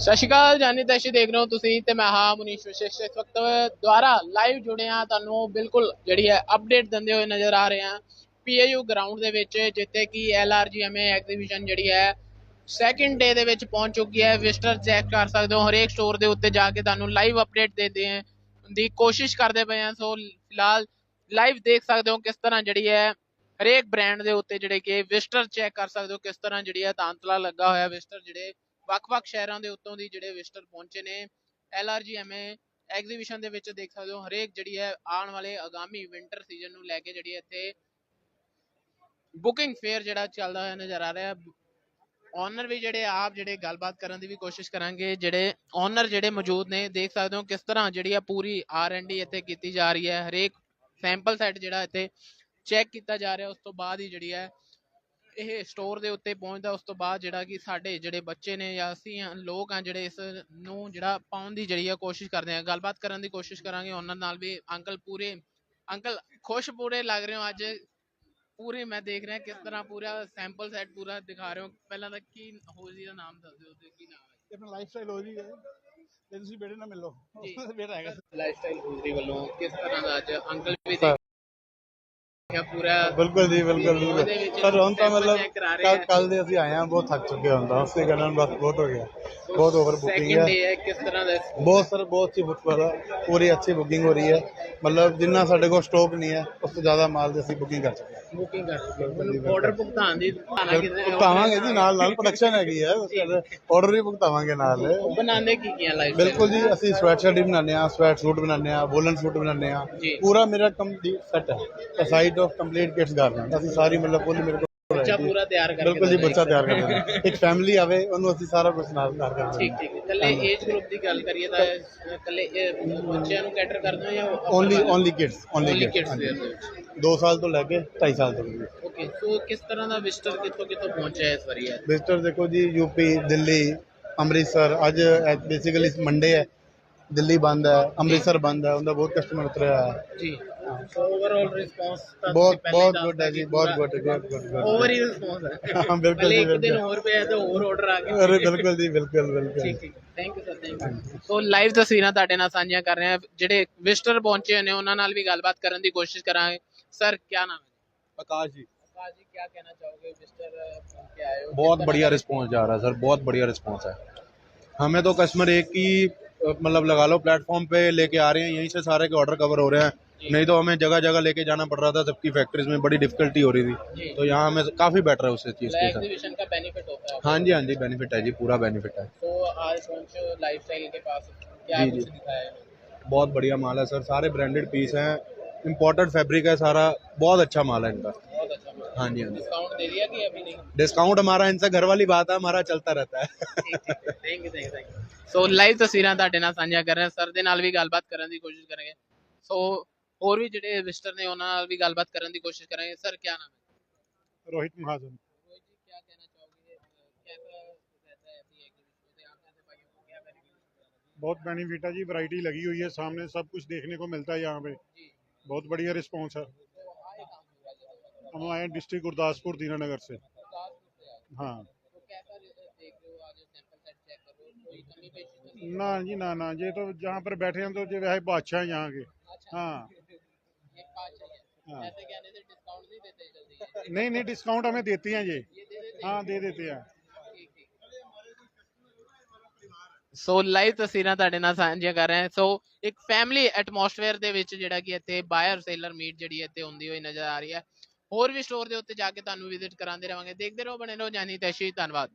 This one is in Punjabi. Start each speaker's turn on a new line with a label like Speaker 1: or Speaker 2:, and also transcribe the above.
Speaker 1: ਸਤਿ ਸ਼੍ਰੀ ਅਕਾਲ, ਜਾਨੀ ਤੈਸ਼ੀ ਦੇਖ ਰਹੇ ਹੋ ਤੁਸੀਂ ਤੇ ਮੈਂ ਹਾਂ ਮੁਨੀਸ਼ ਵਿਸ਼ੇਸ਼। ਇਸ ਵਕਤ ਦੁਆਰਾ ਲਾਈਵ ਜੁੜੇ ਹਾਂ, ਤੁਹਾਨੂੰ ਬਿਲਕੁਲ ਜਿਹੜੀ ਹੈ ਅਪਡੇਟ ਦਿੰਦੇ ਹੋਏ ਨਜ਼ਰ ਆ ਰਹੇ ਹਾਂ। ਪੀਏਯੂ ਗਰਾਊਂਡ ਦੇ ਵਿੱਚ, ਜਿੱਥੇ ਕਿ ਐਲਆਰਜੀਐਮਏ ਐਗਜ਼ੀਬਿਸ਼ਨ ਜਿਹੜੀ ਹੈ ਸੈਕਿੰਡ ਡੇ ਦੇ ਵਿੱਚ ਪਹੁੰਚ ਚੁੱਕੀ ਹੈ। ਵਿਜ਼ਟਰ ਚੈੱਕ ਕਰ ਸਕਦੇ ਹੋ, ਹਰੇਕ ਸਟੋਰ ਦੇ ਉੱਤੇ ਜਾ ਕੇ ਤੁਹਾਨੂੰ ਲਾਈਵ ਅਪਡੇਟ ਦੇਦੇ ਹਾਂ ਦੀ ਕੋਸ਼ਿਸ਼ ਕਰਦੇ ਪਏ ਹਾਂ। ਸੋ ਫਿਲਹਾਲ ਲਾਈਵ ਦੇਖ ਸਕਦੇ ਹੋ ਕਿਸ ਤਰ੍ਹਾਂ ਜਿਹੜੀ ਹੈ ਹਰੇਕ ਬ੍ਰਾਂਡ ਦੇ ਉੱਤੇ ਜਿਹੜੇ ਕਿ ਵਿਜ਼ਟਰ ਚੈੱਕ ਕਰ ਸਕਦੇ ਹੋ ਕਿਸ ਤਰ੍ਹਾਂ ਜਿਹੜੀ ਹੈ ਤਾਂਤਲਾ ਲੱਗਾ ਹੋਇਆ। ਵਿਜ਼ਟਰ ਜਿਹੜੇ ਵੱਖ-ਵੱਖ ਸ਼ਹਿਰਾਂ ਦੇ ਉੱਤੋਂ ਦੀ ਜਿਹੜੇ ਵਿਜ਼ਟਰ ਪਹੁੰਚੇ ਨੇ। ਐਲਆਰਜੀਐਮਏ ਐਗਜ਼ੀਬਿਸ਼ਨ ਦੇ ਵਿੱਚ ਦੇਖ ਸਕਦੇ ਹੋ, ਹਰੇਕ ਜਿਹੜੀ ਹੈ ਆਉਣ ਵਾਲੇ ਆਗਾਮੀ ਵਿੰਟਰ ਸੀਜ਼ਨ ਨੂੰ ਲੈ ਕੇ ਜਿਹੜੀ ਹੈ ਇੱਥੇ ਬੁਕਿੰਗ ਫੇਅਰ ਜਿਹੜਾ ਚੱਲਦਾ ਹੋਇਆ ਨਜ਼ਰ ਆ ਰਿਹਾ। ਹੈ ਓਨਰ ਵੀ ਜਿਹੜੇ ਆਪ ਜਿਹੜੇ ਗੱਲਬਾਤ ਕਰਨ ਦੀ ਵੀ ਕੋਸ਼ਿਸ਼ ਕਰਾਂਗੇ, ਜਿਹੜੇ ਓਨਰ ਜਿਹੜੇ ਮੌਜੂਦ ਨੇ, ਦੇਖ ਸਕਦੇ ਹੋ ਕਿਸ ਤਰ੍ਹਾਂ ਜਿਹੜੀ ਆ ਪੂਰੀ ਆਰ ਐਂਡ ਡੀ ਇੱਥੇ ਕੀਤੀ ਜਾ ਰਹੀ ਹੈ। ਹਰੇਕ ਸੈਂਪਲ ਸੈੱਟ ਜਿਹੜਾ ਇੱਥੇ ਚੈੱਕ ਕੀਤਾ ਜਾ ਰਿਹਾ, ਉਸ ਤੋਂ ਬਾਅਦ ਹੀ ਜਿਹੜੀ ਹੈ ਇਹ ਸਟੋਰ ਦੇ ਉੱਤੇ ਪਹੁੰਚਦਾ ਉਸ ਤੋਂ ਬਾਅਦ ਜਿਹੜਾ ਕਿ ਸਾਡੇ ਜਿਹੜੇ ਬੱਚੇ ਨੇ ਜਾਂ ਅਸੀਂ ਲੋਕ ਆ ਜਿਹੜੇ ਇਸ ਨੂੰ ਜਿਹੜਾ ਪਾਉਣ ਦੀ ਜਿਹੜੀ ਆ ਕੋਸ਼ਿਸ਼ ਕਰਦੇ ਆ ਗੱਲਬਾਤ ਕਰਨ ਦੀ ਕੋਸ਼ਿਸ਼ ਕਰਾਂਗੇ ਉਹਨਾਂ ਨਾਲ ਵੀ ਅੰਕਲ ਪੂਰੇ ਅੰਕਲ ਖੁਸ਼ ਪੂਰੇ ਲੱਗ ਰਹੇ ਹੋ ਅੱਜ? ਪੂਰੇ ਮੈਂ ਦੇਖ ਰਿਹਾ ਕਿਸ ਤਰ੍ਹਾਂ ਪੂਰਾ ਸੈਂਪਲ ਸੈੱਟ ਪੂਰਾ ਦਿਖਾ ਰਹੇ ਹੋ। ਪਹਿਲਾਂ ਤਾਂ ਕੀ ਹੋ ਜੀ ਦਾ ਨਾਮ ਦੱਸ ਦਿਓ ਤੇ ਕੀ ਨਾਮ ਹੈ?
Speaker 2: ਇਹ ਆਪਣਾ ਲਾਈਫ ਸਟਾਈਲ ਹੋ। ਜੀ ਹੈ ਤੇ ਤੁਸੀਂ ਬੇਟੇ ਨਾਲ ਮਿਲੋ। ਬੇਟਾ ਹੈਗਾ।
Speaker 1: ਲਾਈਫ ਸਟਾਈਲ ਗੁਜਰੀ ਵੱਲੋਂ ਕਿਸ ਤਰ੍ਹਾਂ ਦਾ ਅੱਜ ਅੰਕਲ ਵੀ ਦੇਖਿਆ ਪੂਰਾ
Speaker 2: ਬਿਲਕੁਲ ਜੀ ਬਿਲਕੁਲ ਬਿਲਕੁਲ ਪਰ ਹੁਣ ਤਾਂ ਮਤਲਬ ਕੱਲ
Speaker 1: ਆ।
Speaker 2: ਦੇ ਅਸੀਂ ਆਏ ਹਾਂ ਬਹੁਤ ਥੱਕ ਚੁੱਕੇ ਹਾਂ ਤਾਂ। ਉਸੇ ਕਾਰਨ ਬਸ ਬਹੁਤ ਹੋ ਗਿਆ। ਬਹੁਤ ਓਵਰ ਬੁਕਿੰਗ ਹੈ
Speaker 1: ਡੇ ਹੈ ਕਿਸ ਤਰ੍ਹਾਂ ਦਾ?
Speaker 2: ਬਹੁਤ ਸਰ ਬਹੁਤ ਅੱਛੀ ਬੁੱਕ ਪੂਰੀ ਅੱਛੀ ਬੁਕਿੰਗ ਹੋ ਰਹੀ ਹੈ। ਮਤਲਬ ਜਿੰਨਾ ਸਾਡੇ ਕੋਲ ਸਟਾਕ ਨਹੀਂ ਹੈ ਉਸ ਤੋਂ ਜ਼ਿਆਦਾ ਮਾਲ ਦੀ ਅਸੀਂ ਬੁਕਿੰਗ ਕਰ ਚੁੱਕੇ ਹਾਂ।
Speaker 1: ਬੁਕਿੰਗ ਕਰ ਮਤਲਬ ਆਰਡਰ ਭੁਗਤਾਨ ਦੀ ਭਾਣਾ ਕਿਤੇ
Speaker 2: ਭੁਗਤਾਵਾਂਗੇ ਜੀ ਨਾਲ ਨਾਲ ਪ੍ਰੋਡਕਸ਼ਨ ਹੈਗੀ ਹੈ। ਆਰਡਰ ਵੀ ਭੁਗਤਾਵਾਂਗੇ ਨਾਲ।
Speaker 1: ਬਣਾਉਂਦੇ ਕੀ ਕੀ ਆ ਲਾਈਫ
Speaker 2: ਬਿਲਕੁਲ ਜੀ ਅਸੀਂ ਸਵੈਟ ਸ਼ਰਟ ਵੀ ਬਣਾਉਂਦੇ ਆ ਸਵੈਟ ਸੂਟ ਬਣਾਉਂਦੇ ਆ ਵੋਲਨ ਸੂਟ ਬਣਾਉਂਦੇ ਆ। ਪੂਰਾ ਮੇਰਾ ਕੰਪਲੀਟ ਸੈਟ ਹੈ। Side of complete kits garment ਅਸੀਂ ਸਾਰੀ ਮਤਲਬ ਫੁੱਲ ਮੇਰੇ ਕੋਲ
Speaker 1: ਬੱਚਾ ਪੂਰਾ ਤਿਆਰ ਕਰਕੇ
Speaker 2: ਬਿਲਕੁਲ ਜੀ ਬੱਚਾ ਤਿਆਰ ਕਰ ਦਿੰਦੇ। ਹਾਂ। ਇੱਕ ਫੈਮਿਲੀ ਆਵੇ ਉਹਨੂੰ ਅਸੀਂ ਸਾਰਾ ਕੁਝ ਨਾਲ ਤਿਆਰ ਕਰ ਦਿੰਦੇ
Speaker 1: ਠੀਕ ਠੀਕ। ਹੈ। ਇਕੱਲੇ ਏਜ ਗਰੁੱਪ ਦੀ ਗੱਲ ਕਰੀਏ ਤਾਂ ਇਹ ਬੱਚਿਆਂ ਨੂੰ ਕੈਟਰ ਕਰਦੇ ਹੋ ਜਾਂ only
Speaker 2: only
Speaker 1: kids only kids
Speaker 2: 2 ਸਾਲ ਤੋਂ ਲੈ ਕੇ 2.5 ਸਾਲ ਤੱਕ
Speaker 1: ਓਕੇ ਸੋ ਕਿਸ ਤਰ੍ਹਾਂ ਦਾ ਵਿਜ਼ਟਰ ਕਿੱਥੋਂ ਕਿੱਥੋਂ ਪਹੁੰਚਿਆ ਹੈ ਇਸ ਵਾਰੀ ਯਾਰ
Speaker 2: ਵਿਜ਼ਟਰ ਦੇਖੋ ਜੀ ਯੂਪੀ ਦਿੱਲੀ ਅੰਮ੍ਰਿਤਸਰ ਅੱਜ ਬੇਸਿਕਲੀ ਮੰਡੇ ਹੈ। ਦਿੱਲੀ ਬੰਦ ਹੈ ਅੰਮ੍ਰਿਤਸਰ ਬੰਦ ਹੈ ਉਹਦਾ ਬਹੁਤ ਕਸਟਮਰ ਉਤਰਿਆ ਹੈ
Speaker 1: ਜੀ ਸੋ ਓਵਰਆਲ ਰਿਸਪੌਂਸ ਤਾਂ
Speaker 2: ਬਹੁਤ ਬਹੁਤ ਗੁੱਡ ਹੈ ਜੀ ਬਹੁਤ ਗੁੱਡ ਗੁੱਡ ਗੁੱਡ
Speaker 1: ਓਵਰ ਹੀ ਰਿਸਪੌਂਸ ਹੈ
Speaker 2: ਹਾਂ, ਬਿਲਕੁਲ
Speaker 1: ਭਲੇ
Speaker 2: ਜੀ,
Speaker 1: ਇੱਕ ਦਿਨ
Speaker 2: ਬਿਲਕੁਲ।
Speaker 1: ਹੋਰ ਪਿਆ ਤਾਂ ਹੋਰ ਆਰਡਰ ਆ ਗਏ
Speaker 2: ਅਰੇ ਬਿਲਕੁਲ ਜੀ ਬਿਲਕੁਲ ਬਿਲਕੁਲ
Speaker 1: ਠੀਕ ਠੀਕ thank you sir thank you so live ਤਸਵੀਰਾਂ ਤੁਹਾਡੇ ਨਾਲ ਸਾਂਝੀਆਂ ਕਰ ਰਹੇ ਹਾਂ ਜਿਹੜੇ ਵਿਜ਼ਟਰ ਪਹੁੰਚੇ ਹੋਏ ਨੇ ਉਹਨਾਂ ਨਾਲ ਵੀ ਗੱਲਬਾਤ ਕਰਨ ਦੀ ਕੋਸ਼ਿਸ਼ ਕਰਾਂਗੇ ਸਰ ਕੀ ਨਾਮ ਹੈ
Speaker 3: आकाश जी
Speaker 1: आकाश जी क्या कहना चाहोगे विजिटर बन के आए हो
Speaker 3: बहुत बढ़िया रिस्पांस जा रहा है सर बहुत बढ़िया रिस्पांस है हमें तो कस्टमर एक ही अ, मतलब लगा लो प्लेटफॉर्म पे लेके आ रहे हैं यहीं से सारे के ऑर्डर कवर हो रहे हैं। नहीं तो हमें जगह जगह लेके जाना पड़ रहा था सबकी फैक्ट्रीज में बड़ी डिफिकल्टी हो रही थी। तो यहाँ हमें काफ़ी बेटर है उस चीज़ के साथ।
Speaker 1: है
Speaker 3: जी हाँ जी बेनिफिट है जी पूरा बेनिफिट है।
Speaker 1: तो
Speaker 3: जी, जी। बहुत बढ़िया माल है सर सारे ब्रांडेड पीस हैं। इम्पोर्टेड फैब्रिक है सारा बहुत अच्छा माल है इनका।
Speaker 1: बहुत अच्छा।
Speaker 3: हाँ। जी हाँ जी।
Speaker 1: दे दिया कि अभी नहीं
Speaker 3: डिस्काउंट हमारा इनसे घर वाली बात है हमारा चलता रहता है
Speaker 1: thank you thank you thank you so live ਤਸਵੀਰਾਂ ਤੁਹਾਡੇ ਨਾਲ ਸਾਂਝਾ ਕਰ ਰਹੇ ਹਾਂ ਸਰ ਦੇ ਨਾਲ ਵੀ ਗੱਲਬਾਤ ਕਰਨ ਦੀ ਕੋਸ਼ਿਸ਼ ਕਰਾਂਗੇ ਸੋ ਹੋਰ ਵੀ ਜਿਹੜੇ ਵਿਜ਼ਟਰ ਨੇ ਉਹਨਾਂ ਨਾਲ ਵੀ ਗੱਲਬਾਤ ਕਰਨ ਦੀ ਕੋਸ਼ਿਸ਼ ਕਰਾਂਗੇ ਸਰ ਕੀ ਨਾਮ है
Speaker 2: रोहित महाजन
Speaker 1: रोहित जी क्या कहना चाहोगे कैसा रहता है अभी एग्जीबिशन से आप जैसे भाइयों को क्या बेनिफिट
Speaker 4: बहुत बेनिफिट है जी वैरायटी लगी हुई है सामने सब कुछ देखने को मिलता है यहाँ पे
Speaker 1: जी
Speaker 4: बहुत बढ़िया रिस्पांस है हम आए हैं डिस्ट्रिक्ट गुरदासपुर दीनानगर से
Speaker 1: से आए
Speaker 4: हाँ
Speaker 1: तो कैसा रिजल्ट देख रहे हो आज सैंपल सेट चेक कर रहे हो कोई कमी पेशी तो नहीं
Speaker 4: ना जी ना ना ये तो जहाँ पर बैठे हैं तो ये वह बादशाह हैं यहाँ के
Speaker 1: अच्छा
Speaker 4: हाँ
Speaker 1: ये पाँच चाहिए
Speaker 4: हाँ।
Speaker 1: ऐसे कहने से डिस्काउंट नहीं देते जल्दी
Speaker 4: नहीं नहीं डिस्काउंट हमें देती हैं ये
Speaker 1: ये दे देते
Speaker 4: हाँ दे देते हैं
Speaker 1: ਠੀਕ ਠੀਕ ਸੋ ਲਾਈਵ ਤਸਵੀਰਾਂ ਤੁਹਾਡੇ ਨਾਲ ਸਾਂਝੀਆਂ ਕਰ ਰਹੇ ਹਾਂ ਸੋ ਇੱਕ ਫੈਮਿਲੀ ਐਟਮੋਸਫੇਅਰ ਦੇ ਵਿੱਚ ਜਿਹੜਾ ਕਿ ਇੱਥੇ ਬਾਇਰ ਸੇਲਰ ਮੀਟ ਜਿਹੜੀ ਇੱਥੇ ਹੁੰਦੀ ਹੋਈ ਨਜ਼ਰ ਆ ਰਹੀ ਹੈ ਹੋਰ ਵੀ ਸਟੋਰ ਦੇ ਉੱਤੇ ਜਾ ਕੇ ਤੁਹਾਨੂੰ ਵਿਜ਼ਿਟ ਕਰਾਉਂਦੇ ਰਵਾਂਗੇ। ਦੇਖਦੇ ਰਹੋ ਬਣੇ ਰਹੋ ਜਾਨੀ ਤੈਸ਼ੀ ਧੰਨਵਾਦ।